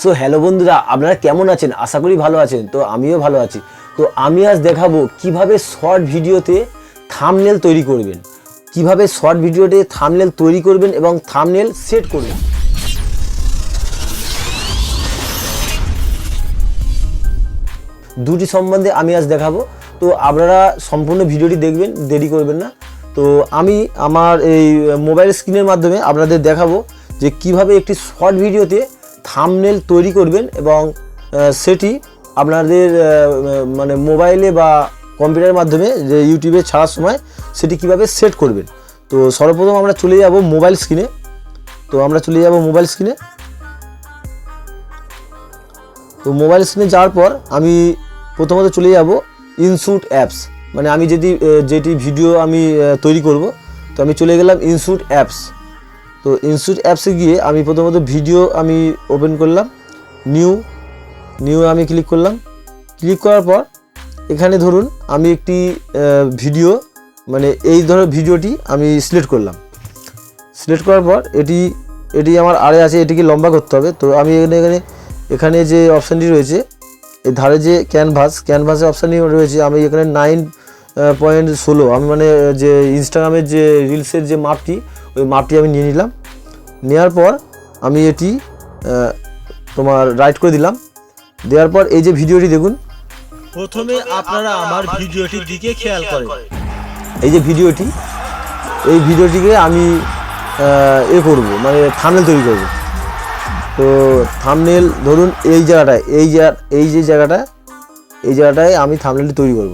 So hello বন্ধুরা, আপনারা কেমন আছেন? আশা করি ভালো আছেন। তো আমিও ভালো আছি। তো আমি আজ দেখাবো কীভাবে শর্ট ভিডিওতে থামনেল তৈরি করবেন। কীভাবে শর্ট ভিডিওতে থামনেল তৈরি করবেন এবং থামনেল সেট করবেন। দুটি সম্বন্ধে আমি আজ দেখাবো। তো আপনারা সম্পূর্ণ ভিডিওটি দেখবেন, দেরি করবেন না। তো আমি আমার এই মোবাইল স্ক্রিনের মাধ্যমে আপনাদের দেখাবো যে কীভাবে একটি শর্ট ভিডিওতে থামনেল তৈরি করবেন এবং সেটি আপনাদের মানে মোবাইলে বা কম্পিউটারের মাধ্যমে, যে ইউটিউবে ছাড়ার সময়, সেটি কীভাবে সেট করবেন। তো সর্বপ্রথম আমরা চলে যাব মোবাইল স্ক্রিনে। তো আমরা চলে যাব মোবাইল স্ক্রিনে। তো মোবাইল স্ক্রিনে যাওয়ার পর আমি প্রথমত চলে যাব ইনস্যুট অ্যাপস। মানে আমি যদি যেটি ভিডিও আমি তৈরি করব, তো আমি চলে গেলাম ইনস্যুট অ্যাপস। তো ইনস্টিটিউট অ্যাপসে গিয়ে আমি প্রথমত ভিডিও আমি ওপেন করলাম, নিউ নিউ আমি ক্লিক করলাম। ক্লিক করার পর এখানে ধরুন আমি একটি ভিডিও মানে এই ধরনের ভিডিওটি আমি সিলেক্ট করলাম। সিলেক্ট করার পর এটি এটি আমার আরে আছে, এটিকে লম্বা করতে হবে। তো আমি এখানে এখানে এখানে যে অপশানটি রয়েছে এই ধারে যে ক্যানভাস ক্যানভাসের অপশানটি রয়েছে, আমি এখানে নাইন পয়েন্ট ষোলো, আমি মানে যে ইনস্টাগ্রামের যে রিলসের যে মাপটি, ওই মাপটি আমি নিয়ে নিলাম। নেওয়ার পর আমি এটি তোমার রাইট করে দিলাম। দেওয়ার পর এই যে ভিডিওটি দেখুন। প্রথমে আপনারা আমার ভিডিওটির দিকে খেয়াল করেন। এই যে ভিডিওটি এই ভিডিওটিকে আমি এ করব মানে থামনেল তৈরি করব। তো থামনেল ধরুন এই জায়গাটায় এই জায়গা এই যে জায়গাটা এই জায়গাটায় আমি থামনেলটি তৈরি করব।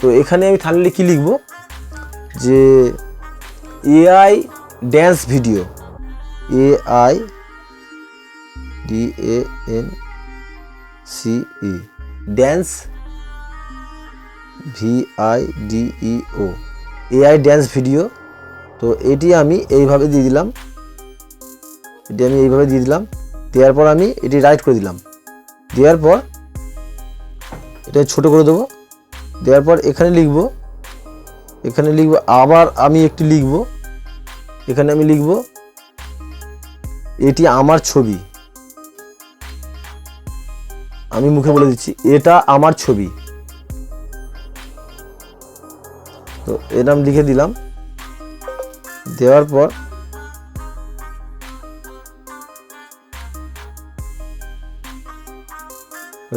তো এখানে আমি থামনেলে কী লিখব? যে AI dance video AI D A N C E dance V I D E O AI dance video তো এটি আমি এইভাবে দিয়ে দিলাম। এটি আমি এইভাবে দিয়ে দিলাম। দেওয়ার পর আমি এটি রাইট করে দিলাম। দেওয়ার পর এটা ছোট করে দেবো। দেওয়ার পর এখানে লিখব। এখানে লিখব আবার আমি একটি লিখব। এখানে আমি লিখব এটি আমার ছবি। আমি মুখে বলে দিচ্ছি, এটা আমার ছবি। তো এরম লিখে দিলাম। দেওয়ার পর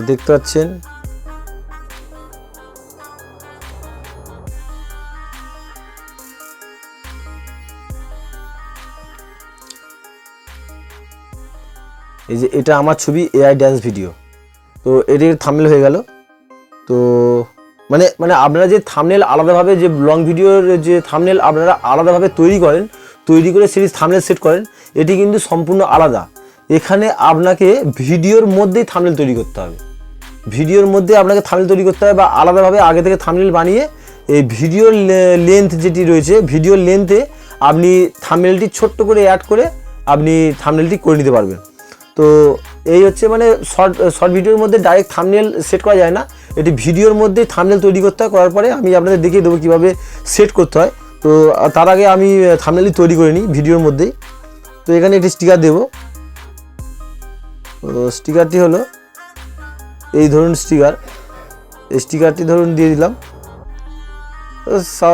দেখতে পাচ্ছেন এই যে এটা আমার ছবি এআই ড্যান্স ভিডিও তো এটির থামনেল হয়ে গেল। তো মানে মানে আপনারা যে থামনেল আলাদাভাবে যে লং ভিডিওর যে থামনেল আপনারা আলাদাভাবে তৈরি করেন, তৈরি করে সিরিজ থামনেল সেট করেন, এটি কিন্তু সম্পূর্ণ আলাদা। এখানে আপনাকে ভিডিওর মধ্যেই থামনেল তৈরি করতে হবে। ভিডিওর মধ্যে আপনাকে থামনেল তৈরি করতে হবে বা আলাদাভাবে আগে থেকে থামনেল বানিয়ে এই ভিডিওর লেন্থ যেটি রয়েছে ভিডিওর লেন্থে আপনি থামনেলটি ছোট্ট করে অ্যাড করে আপনি থামনেলটি করে নিতে পারবেন। তো এই হচ্ছে মানে শর্ট শর্ট ভিডিওর মধ্যে ডাইরেক্ট থামনেল সেট করা যায় না। এটি ভিডিওর মধ্যে থামনেল তৈরি করতে হয়, করার পরে আমি আপনাদের দেখিয়ে দেবো কীভাবে সেট করতে হয়। তো তার আগে আমি থামনেলই তৈরি করে নিই ভিডিওর মধ্যেই। তো এখানে একটি স্টিকার দেবো। তো স্টিকারটি হলো এই ধরুন স্টিকার এই স্টিকারটি ধরুন দিয়ে দিলাম।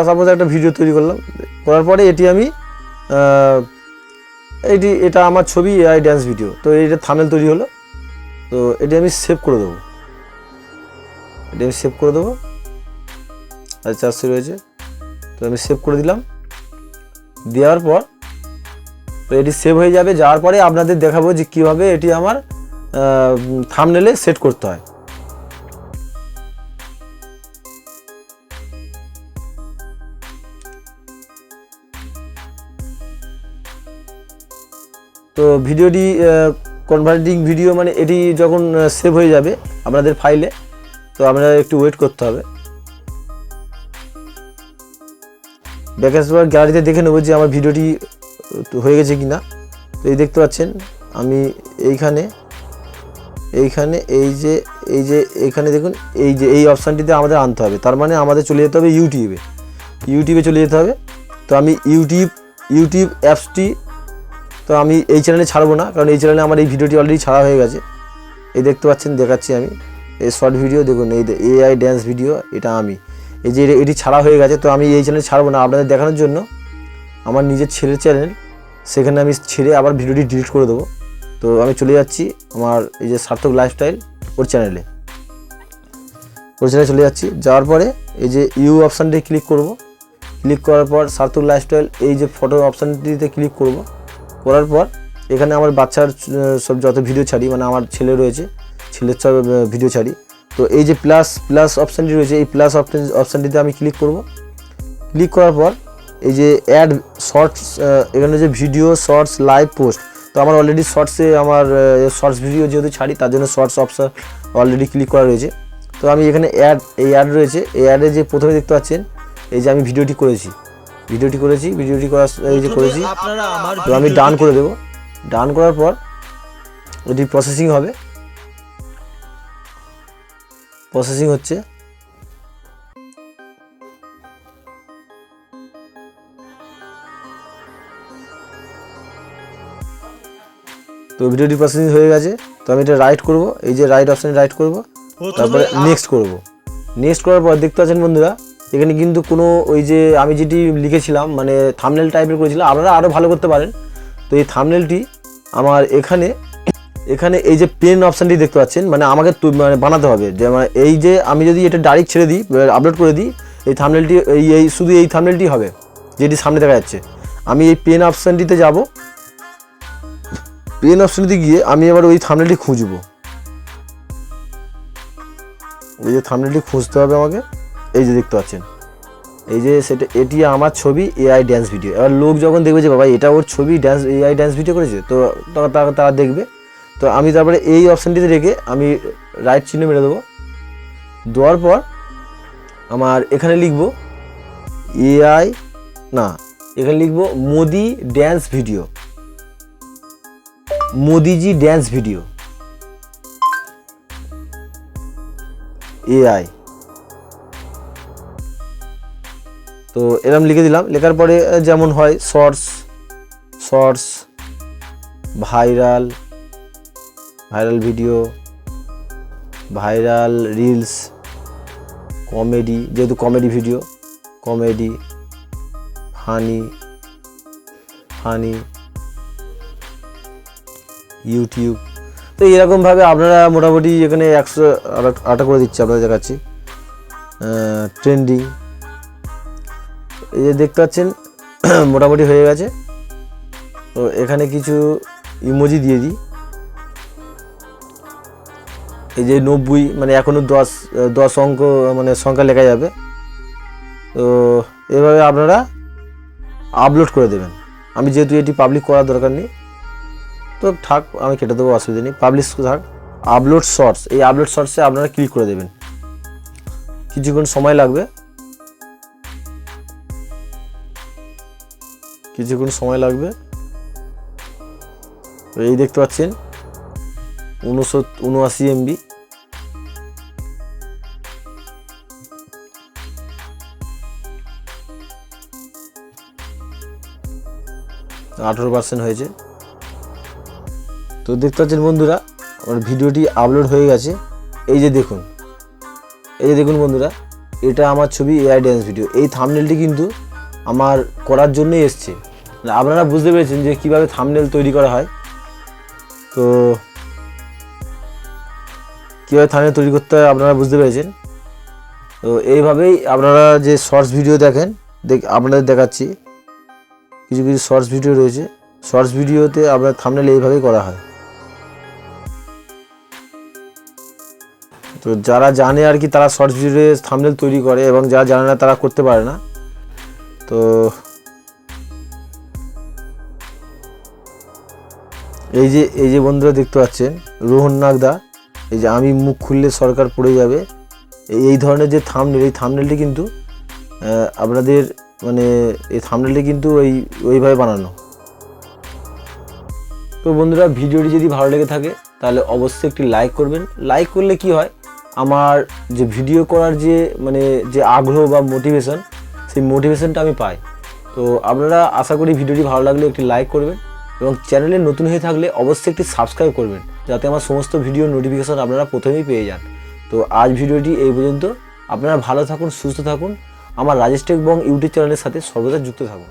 সাপোজ একটা ভিডিও তৈরি করলাম। করার পরে এটি আমি এটি এটা আমার ছবি এআই ড্যান্স ভিডিও তো এইটা থামেল তৈরি হলো। তো এটি আমি সেভ করে দেবো। এটি আমি সেভ করে দেবো। আর চারশো রয়েছে। তো আমি সেভ করে দিলাম। দেওয়ার পর, তো এটি সেভ হয়ে যাবে। যাওয়ার পরে আপনাদের দেখাবো যে কীভাবে এটি আমার থামনেলে সেট করতে হয়। তো ভিডিওটি কনভার্টিং ভিডিও মানে এটি যখন সেভ হয়ে যাবে আপনাদের ফাইলে তো আপনারা একটু ওয়েট করতে হবে। ব্যাকেসবার গ্যালারিতে দেখে নেব যে আমার ভিডিওটি হয়ে গেছে কি না তো এই দেখতে পাচ্ছেন, আমি এইখানে এইখানে, এই যে এই যে এইখানে দেখুন, এই যে, এই অপশানটিতে আমাদের আনতে হবে। তার মানে আমাদের চলে যেতে হবে ইউটিউবে ইউটিউবে চলে যেতে হবে। তো আমি ইউটিউব ইউটিউব অ্যাপসটি তো আমি এই চ্যানেলে ছাড়বো না, কারণ এই চ্যানেলে আমার এই ভিডিওটি অলরেডি ছাড়া হয়ে গেছে। এই দেখতে পাচ্ছেন, দেখাচ্ছি আমি। এই শর্ট ভিডিও দেখুন, এই এআই ড্যান্স ভিডিও এটা আমি। এই যে এটি ছাড়া হয়ে গেছে, তো আমি এই চ্যানেল ছাড়বো না। আপনাদের দেখানোর জন্য আমার নিজের ছেলের চ্যানেল সেখানে আমি ছেড়ে আবার ভিডিওটি ডিলিট করে দেবো। তো আমি চলে যাচ্ছি আমার এই যে সার্থক লাইফস্টাইল ওর চ্যানেলে ওর চ্যানেলে চলে যাচ্ছি। যাওয়ার পরে এই যে ইউ অপশানটি ক্লিক করব। ক্লিক করার পর সার্থক লাইফস্টাইল এই যে ফটো অপশানটিতে ক্লিক করব। করার পর এখানে আমার বাচ্চার সব যত ভিডিও ছাড়ি মানে আমার ছেলে রয়েছে, ছেলের সব ভিডিও ছাড়ি। তো এই যে প্লাস প্লাস অপশানটি রয়েছে, এই প্লাস অপশান অপশানটিতে আমি ক্লিক করব। ক্লিক করার পর এই যে অ্যাড শর্টস এখানে যে ভিডিও শর্টস লাইভ পোস্ট তো আমার অলরেডি শর্টসে আমার শর্টস ভিডিও যেহেতু ছাড়ি, তার জন্য শর্টস অপশান অলরেডি ক্লিক করা রয়েছে। তো আমি এখানে অ্যাড এই অ্যাড রয়েছে, এই অ্যাডে যে প্রথমে দেখতে পাচ্ছেন, এই যে আমি ভিডিওটি করেছি। ভিডিওটি করেছি ভিডিওটি করার এই যে করেছি তো আমি ডান করে দেবো। ডান করার পর এটি প্রসেসিং হবে। প্রসেসিং হচ্ছে। তো ভিডিওটি প্রসেসিং হয়ে গেছে। তো আমি এটা রাইট করব। এই যে রাইট অপশানে রাইট করব। তারপরে নেক্সট করব। নেক্সট করার পর দেখতে পাচ্ছেন বন্ধুরা এখানে কিন্তু কোনো ওই যে আমি যেটি লিখেছিলাম মানে থামনেল টাইপের করেছিলাম, আপনারা আরও ভালো করতে পারেন। তো এই থামনেলটি আমার এখানে এখানে এই যে পেন অপশানটি দেখতে পাচ্ছেন মানে আমাকে মানে বানাতে হবে। যে মানে এই যে আমি যদি এটা ডাইরেক্ট ছেড়ে দিই আপলোড করে দিই, এই থামনেলটি এই এই, শুধু এই থামনেলটি হবে, যেটি সামনে দেখা যাচ্ছে। আমি এই পেন অপশানটিতে যাব। পেন অপশানটিতে গিয়ে আমি এবার ওই থামনেলটি খুঁজবো। ওই যে থামনেলটি খুঁজতে হবে আমাকে। এই যে দেখতে পাচ্ছেন। এই যে সেটা, এটি আমার ছবি এআই ড্যান্স ভিডিও এবার লোক যখন দেখবে যে বাবা এটা ওর ছবি ড্যান্স এআই ড্যান্স ভিডিও করেছে? তো তারা দেখবে। তো আমি তারপরে এই অপশানটিতে রেখে আমি রাইট চিহ্ন মেরে দেবো। দেওয়ার পর আমার এখানে লিখব এআই না, এখানে লিখব Modi dance video Modiji dance video AI তো এরম লিখে দিলাম। লেখার পরে যেমন হয় shorts shorts viral viral video viral reels comedy যেহেতু comedy video comedy funny funny YouTube তো এরকমভাবে আপনারা মোটামুটি এখানে একশো আটা করে দিচ্ছি আপনাদের দেখাচ্ছি। ট্রেন্ডিং এই যে দেখতে পাচ্ছেন, মোটামুটি হয়ে গেছে। তো এখানে কিছু ইমোজি দিয়ে দিই। এই যে নব্বই মানে এখনও দশ দশ অঙ্ক মানে সংখ্যা লেখা যাবে। তো এভাবে আপনারা আপলোড করে দেবেন। আমি যেহেতু এটি পাবলিক করার দরকার নেই, তো থাক, আমি কেটে দেবো, অসুবিধা নেই। পাবলিশ থাক আপলোড শর্টস এই আপলোড শর্টসে আপনারা ক্লিক করে দেবেন। কিছুক্ষণ সময় লাগবে। কিছুক্ষণ সময় লাগবে। এই দেখতে পাচ্ছেন উনশো উনআশি এমবি আঠেরো পার্সেন্ট হয়েছে। তো দেখতে পাচ্ছেন বন্ধুরা, আমার ভিডিওটি আপলোড হয়ে গেছে। এই যে দেখুন, এই যে দেখুন বন্ধুরা, এটা আমার ছবি এআই ড্যান্স ভিডিও এই থামনেলটি কিন্তু আমার করার জন্যই এসছে। আপনারা বুঝতে পেরেছেন যে কীভাবে থামনেল তৈরি করা হয়। তো কীভাবে থামনেল তৈরি করতে হয় আপনারা বুঝতে পেরেছেন। তো এইভাবেই আপনারা যে শর্টস ভিডিও দেখেন, দেখ আপনাদের দেখাচ্ছি। কিছু কিছু শর্টস ভিডিও রয়েছে। শর্টস ভিডিওতে আপনার থামনেল এইভাবেই করা হয়। তো যারা জানে আর কি তারা শর্টস ভিডিও থামনেল তৈরি করে এবং যারা জানে না তারা করতে পারে না। তো এই যে এই যে বন্ধুরা দেখতে পাচ্ছেন, রোহন নাগদা, এই যে আমি মুখ খুললে সরকার পড়ে যাবে। এই ধরনের যে থামনেল এই থামনেলটি কিন্তু আপনাদের মানে এই থামনেলটি কিন্তু ওই, ওইভাবে বানানো। তো বন্ধুরা, ভিডিওটি যদি ভালো লেগে থাকে, তাহলে অবশ্যই একটি লাইক করবেন। লাইক করলে কি হয়, আমার যে ভিডিও করার যে মানে যে আগ্রহ বা মোটিভেশন সেই মোটিভেশনটা আমি পাই। তো আপনারা আশা করি ভিডিওটি ভালো লাগলে একটি লাইক করবেন। এবং চ্যানেলে নতুন হয়ে থাকলে অবশ্যই একটি সাবস্ক্রাইব করবেন, যাতে আমার সমস্ত ভিডিও নোটিফিকেশন আপনারা প্রথমেই পেয়ে যান। তো আজ ভিডিওটি এই পর্যন্ত। আপনারা ভালো থাকুন, সুস্থ থাকুন। আমার রাজেশ টেক বং ইউটিউব চ্যানেলের সাথে সর্বদা যুক্ত থাকুন।